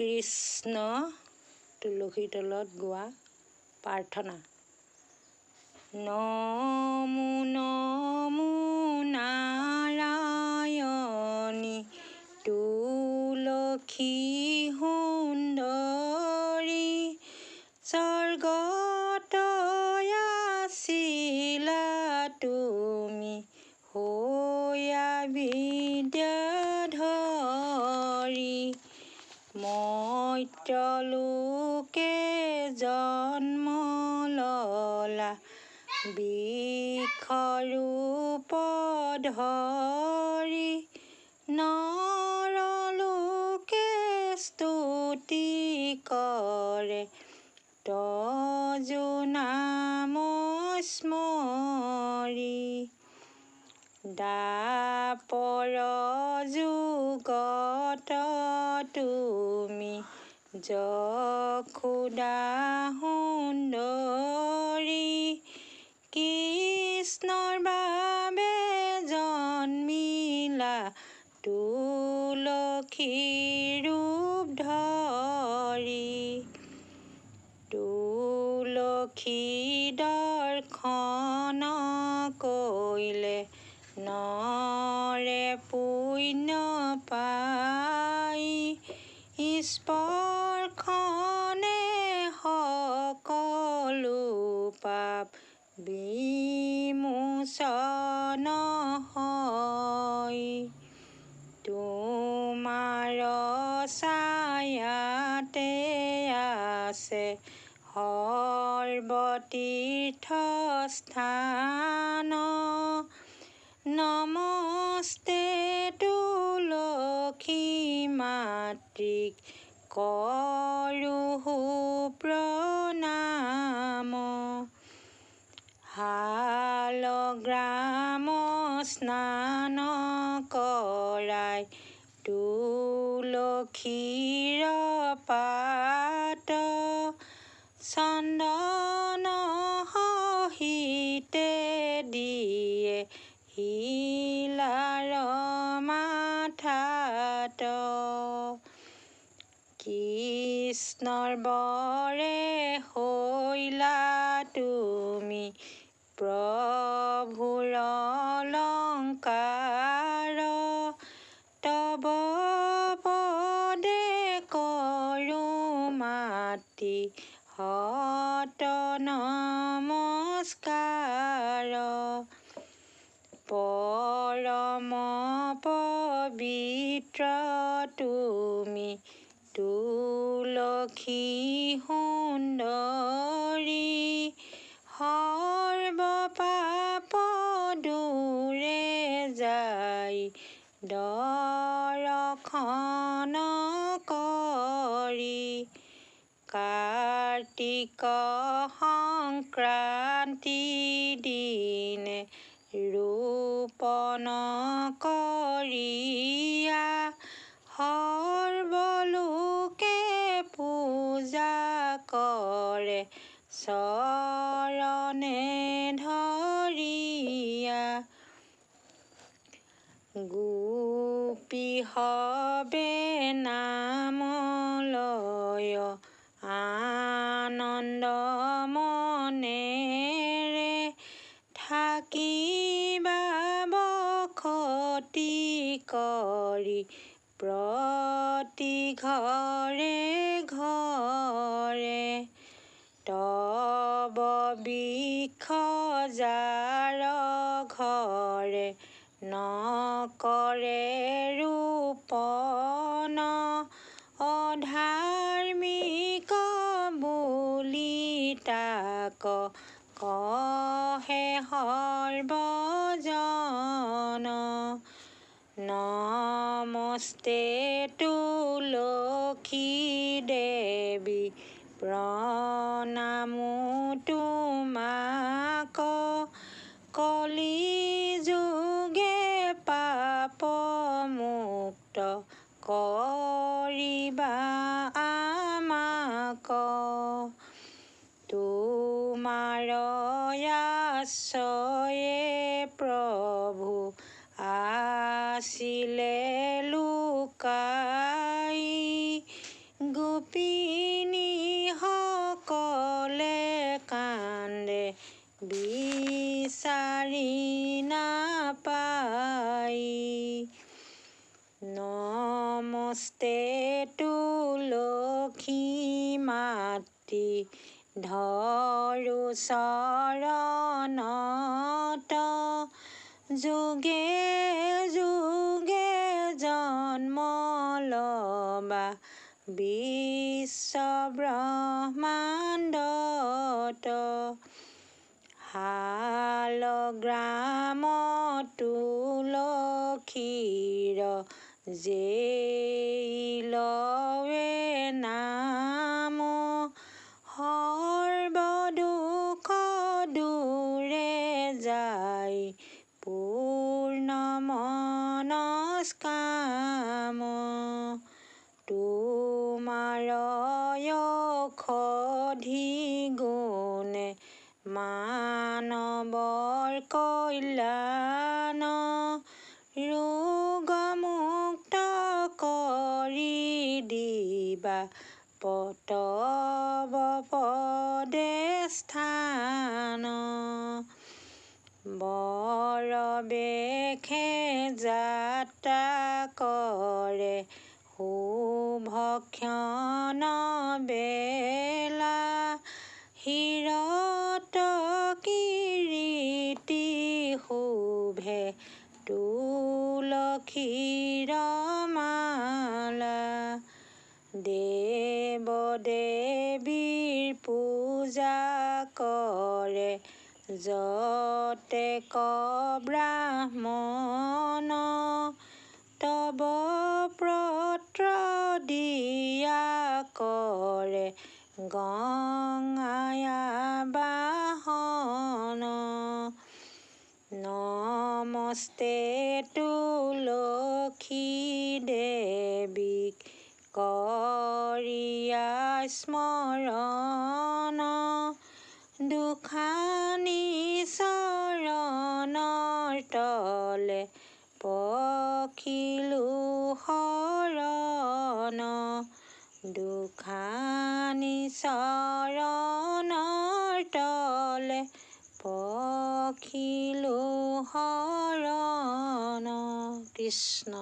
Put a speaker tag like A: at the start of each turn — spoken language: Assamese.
A: কৃষ্ণ তুলসীৰ তলত গোৱা প্ৰাৰ্থনা। নমো নমো নাৰায়ণী তুলসী মৰ্ত্যলোকে জন্ম ললা। বিষৰূপ ধৰি নৰলোকে স্তুতি কৰে। তজো নাম স্মৰি দাপৰ যুগত তুমি যশোদা সুন্দৰী কৃষ্ণৰ বাবে জন্মিলা তুলসী ৰূপ ধৰি। তুলসী দৰ্শন কৰিলে নৰে পুণ্য পাই স্পৰ্শনে সকলো পাপ বিমোচন তোমাৰ ছায়াতে আছে সৰ্বতীৰ্থস্থান। মাতৃক কৰোঁ প্ৰণাম শালগ্ৰাম স্নান কৰাই তুলসীৰ পাত। চন্দন কৃষ্ণৰ বৰে হৈলা তুমি প্ৰভুৰ অলংকাৰ। তব পদে কৰোঁ মাতি শত নমস্কাৰ। পৰম পবিত্ৰ তুমি তুলসী সুন্দৰী সৰ্ব পাপ দূৰে যাই দৰ্শন কৰি কাৰ্তিক সংক্ৰান্তি দিনে ৰোপণ কৰিয়া পূজা কৰে। চৰণে ধৰিয়া গোপী হবে নাম লয় আনন্দ মনেৰে থাকিবা বসতি কৰি। প্ৰতি ঘৰে যাৰ ঘৰে নকৰে ৰোপণ অধাৰ্মিক বুলি তাক কহে সৰ্বজন। নমস্তে তুলসী দেৱী প্ৰণামো তোমার আশ্রয়ে প্রভু আসিলে লুকাই। গোপিনী সকলে কান্দে বি ধৰো চৰণত যুগে যুগে জন্ম লবা বিশ্ব ব্ৰহ্মাণ্ডত। শালগ্ৰাম তুলসীৰ জেইলৱে ঔষধি গুণে মানৱৰ কল্যাণ ৰোগমুক্ত কৰি দিবা পতব পদে স্থান বৰবেশে যাত্ৰা কৰে শুভক্ষণ বেলা তুলসীৰ মালা দেৱ দেৱীৰ পূজা কৰে। যতেক ব্ৰাহ্মণ তব পত্ৰ দিয়া কৰে। গঙায়া বাহন নমস্তে তুলসী দেৱীক কৰিয়া স্মৰণ। দুখানি চৰণৰ তলে পখিলো শৰণ। দুখানি চৰণৰ তলে পখিলো শৰণ কৃষ্ণ।